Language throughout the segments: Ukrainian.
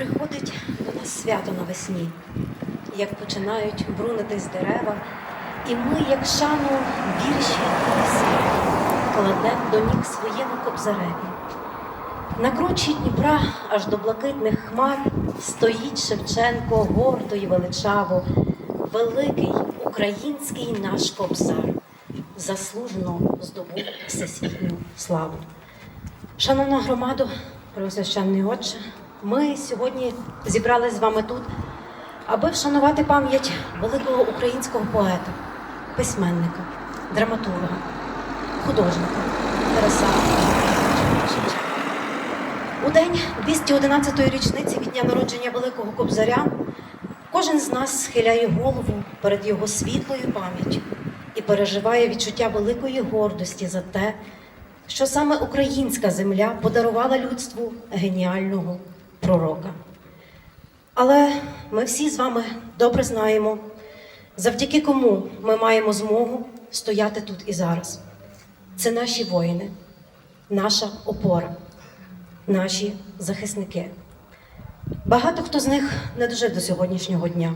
приходить до нас свято навесні, як починають брунитись дерева, і ми, як шану вірші пісні, кладем до ніг своєму кобзареві. На кручі Дніпра аж до блакитних хмар стоїть Шевченко гордо і величаво, великий український наш кобзар, заслужено здобув всесвітню славу. Шановна громадо, Преосвященний Отче, ми сьогодні зібрались з вами тут, аби вшанувати пам'ять великого українського поета, письменника, драматурга, художника Тараса. У день 211-ї річниці від дня народження Великого Кобзаря кожен з нас схиляє голову перед його світлою пам'яттю і переживає відчуття великої гордості за те, що саме українська земля подарувала людству геніального пророка. Але ми всі з вами добре знаємо, завдяки кому ми маємо змогу стояти тут і зараз. Це наші воїни, наша опора, наші захисники. Багато хто з них не дожив до сьогоднішнього дня.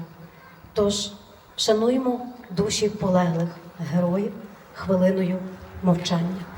Тож шануємо душі полеглих героїв хвилиною мовчання.